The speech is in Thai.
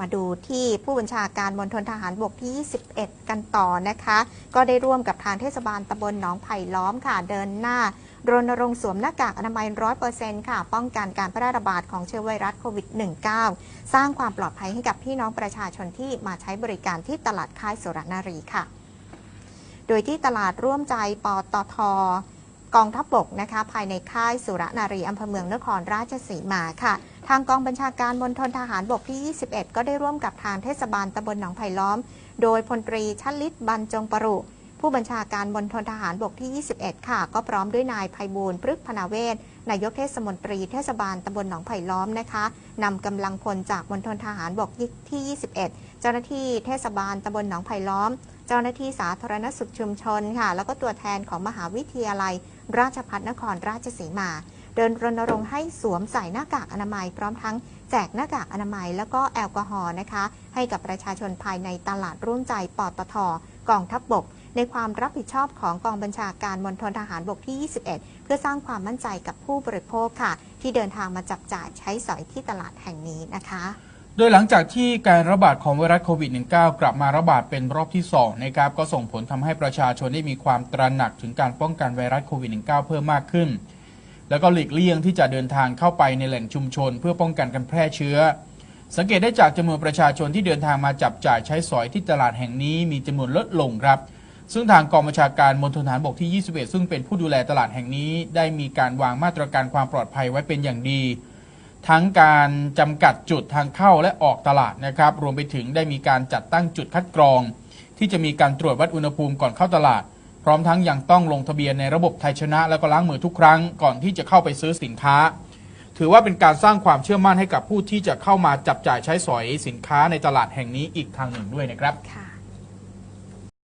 มาดูที่ผู้บัญชาการมณฑลทหารบกที่ 21 กันต่อนะคะ ก็ได้ร่วมกับทางเทศบาลตำบลหนองไผ่ล้อมค่ะ เดินหน้ารณรงค์สวมหน้ากากอนามัย 100%ค่ะ ป้องกันการแพร่ระบาดของเชื้อไวรัสโควิด -19 สร้างความปลอดภัยให้กับพี่น้องประชาชนที่มาใช้บริการที่ตลาดค่ายสุรนารีค่ะ โดยที่ตลาดร่วมใจปตทกองทัพบกนะคะ ภายในค่ายสุรนารีอำเภอเมืองนครราชสีมาค่ะทางกองบัญชาการมณฑลทหารบกที่ 21 ก็ได้ร่วมกับทางเทศบาลตำบลหนองไผ่ล้อม โดยพลตรีชลิตบรรจงปรุผู้บัญชาการมณฑลทหารบกที่ 21 ค่ะ ก็พร้อมด้วยนายไพบูลย์พฤกษ์พนาเวศนายกเทศมนตรีเทศบาลตำบลหนองไผ่ล้อมนะคะนำกำลังพลจากมณฑลทหารบกที่ 21 เจ้าหน้าที่เทศบาลตำบลหนองไผ่ล้อม เจ้าหน้าที่สาธารณสุขชุมชนค่ะ แล้วก็ตัวแทนของมหาวิทยาลัย ราชภัฏนครราชสีมา เดินรณรงค์ให้สวมใส่หน้ากากอนามัย พร้อมทั้งแจกหน้ากากอนามัย แล้วก็แอลกอฮอล์นะคะ ให้กับประชาชนภายในตลาดร่วมใจปตทกองทัพบบก ในความรับผิดชอบของกองบัญชาการมณฑลทหารบกที่ 21 เพื่อสร้างความมั่นใจกับผู้บริโภคค่ะ ที่เดินทางมาจับจ่ายใช้สอยที่ตลาดแห่งนี้นะคะโดยหลังจากที่การระบาดของไวรัสโควิด -19 กลับมาระบาดเป็นรอบที่2นะครับก็ส่งผลทำให้ประชาชนได้มีความตระหนักถึงการป้องกันไวรัสโควิด -19 เพิ่มมากขึ้น แล้วก็หลีกเลี่ยงที่จะเดินทางเข้าไปในแหล่งชุมชน เพื่อป้องกันการแพร่เชื้อ สังเกตได้จากจำนวนประชาชนที่เดินทางมาจับจ่ายใช้สอยที่ตลาดแห่งนี้มีจำนวนลดลงครับ ซึ่งทางกองบัญชาการมณฑลทหารบกที่ 21 ซึ่งเป็นผู้ดูแลตลาดแห่งนี้ ได้มีการวางมาตรการความปลอดภัยไว้เป็นอย่างดี ทั้งการจำกัดจุดทางเข้าและออกตลาดนะครับ รวมไปถึงได้มีการจัดตั้งจุดคัดกรอง ที่จะมีการตรวจวัดอุณหภูมิก่อนเข้าตลาด พร้อมทั้งยังต้องลงทะเบียนในระบบไทยชนะ แล้วก็ล้างมือทุกครั้งก่อนที่จะเข้าไปซื้อสินค้า ถือว่าเป็นการสร้างความเชื่อมั่นให้กับผู้ที่จะเข้ามาจับจ่ายใช้สอยสินค้าในตลาดแห่งนี้อีกทางหนึ่งด้วยนะครับค่ะ